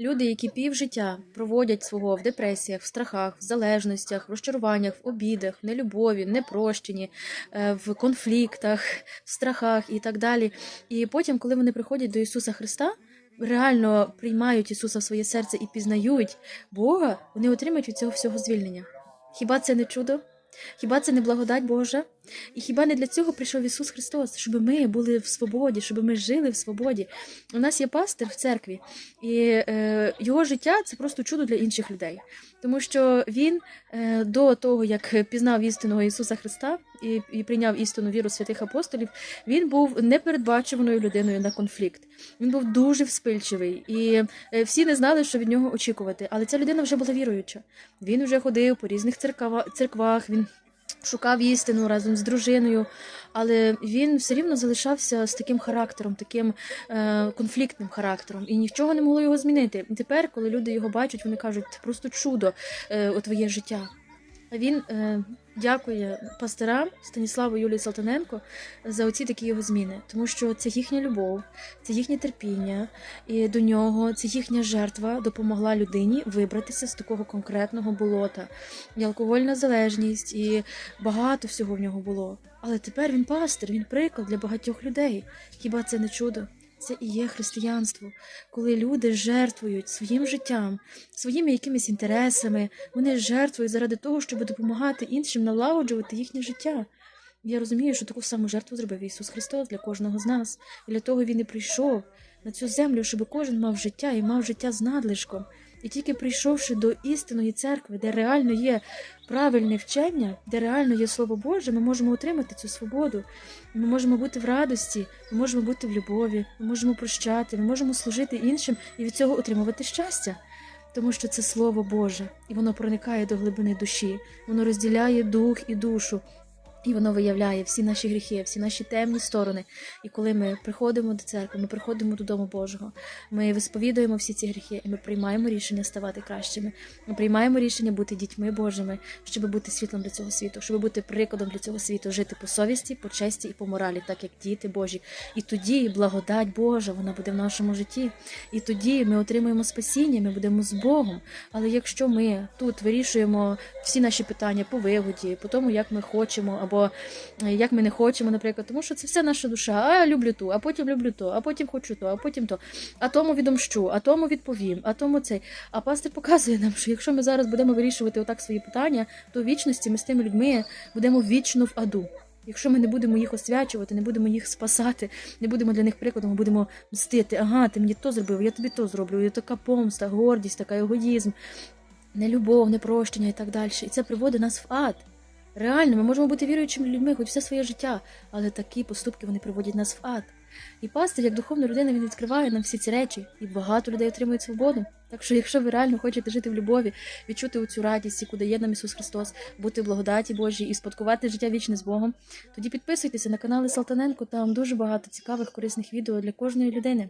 Люди, які півжиття проводять свого в депресіях, в страхах, в залежностях, в розчаруваннях, в обідах, в нелюбові, непрощенні, е, в конфліктах, в страхах і так далі. І потім, коли вони приходять до Ісуса Христа, реально приймають Ісуса в своє серце і пізнають Бога, вони отримають від цього всього звільнення. Хіба це не чудо? Хіба це не благодать Божа? І хіба не для цього прийшов Ісус Христос, щоб ми були в свободі, щоб ми жили в свободі? У нас є пастир в церкві, і е, його життя це просто чудо для інших людей. Тому що він е, до того, як пізнав істинного Ісуса Христа і, і прийняв істинну віру святих апостолів, він був непередбачуваною людиною на конфлікт. Він був дуже вспильчивий, і е, всі не знали, що від нього очікувати. Але ця людина вже була віруюча. Він вже ходив по різних церква, церквах. Він шукав істину разом з дружиною, але він все рівно залишався з таким характером, таким е, конфліктним характером, і нічого не могло його змінити. Тепер, коли люди його бачать, вони кажуть, це просто чудо е, у твоє життя. Він е, дякує пасторам Станіславу Юлії Салтаненко за оці такі його зміни, тому що це їхня любов, це їхнє терпіння, і до нього це їхня жертва допомогла людині вибратися з такого конкретного болота. І алкогольна залежність, і багато всього в нього було. Але тепер він пастир, він приклад для багатьох людей. Хіба це не чудо? Це і є християнство, коли люди жертвують своїм життям, своїми якимись інтересами, вони жертвують заради того, щоб допомагати іншим налагоджувати їхнє життя. Я розумію, що таку саму жертву зробив Ісус Христос для кожного з нас. І для того Він і прийшов на цю землю, щоб кожен мав життя і мав життя з надлишком. І тільки прийшовши до істинної церкви, де реально є правильне вчення, де реально є Слово Боже, ми можемо отримати цю свободу. Ми можемо бути в радості, ми можемо бути в любові, ми можемо прощати, ми можемо служити іншим і від цього отримувати щастя. Тому що це Слово Боже, і воно проникає до глибини душі, воно розділяє дух і душу. І воно виявляє всі наші гріхи, всі наші темні сторони. І коли ми приходимо до церкви, ми приходимо до Дому Божого, ми висповідуємо всі ці гріхи, і ми приймаємо рішення ставати кращими. Ми приймаємо рішення бути дітьми Божими, щоб бути світлом для цього світу, щоб бути прикладом для цього світу, жити по совісті, по честі і по моралі, так як діти Божі. І тоді благодать Божа вона буде в нашому житті. І тоді ми отримуємо спасіння, ми будемо з Богом. Але якщо ми тут вирішуємо всі наші питання по вигоді, по тому, як ми хочемо, або е, як ми не хочемо, наприклад, тому що це все наша душа. А я люблю ту, а потім люблю то, а потім хочу то, а потім то. А тому відомщу, а тому відповім, а тому цей. А пастир показує нам, що якщо ми зараз будемо вирішувати отак свої питання, то в вічності ми з тими людьми будемо вічно в аду. Якщо ми не будемо їх освячувати, не будемо їх спасати, не будемо для них прикладом, будемо мстити. Ага, ти мені то зробив, я тобі то зроблю. І така помста, гордість, така егоїзм, нелюбов, непрощення і так далі. І це приводить нас в ад. Реально, ми можемо бути віруючими людьми хоч все своє життя, але такі поступки вони приводять нас в ад. І пастир, як духовна людина, він відкриває нам всі ці речі, і багато людей отримують свободу. Так що, якщо ви реально хочете жити в любові, відчути цю радість, яку дає нам Ісус Христос, бути в благодаті Божій і спадкувати життя вічне з Богом, тоді підписуйтеся на канали Салтаненко, там дуже багато цікавих корисних відео для кожної людини.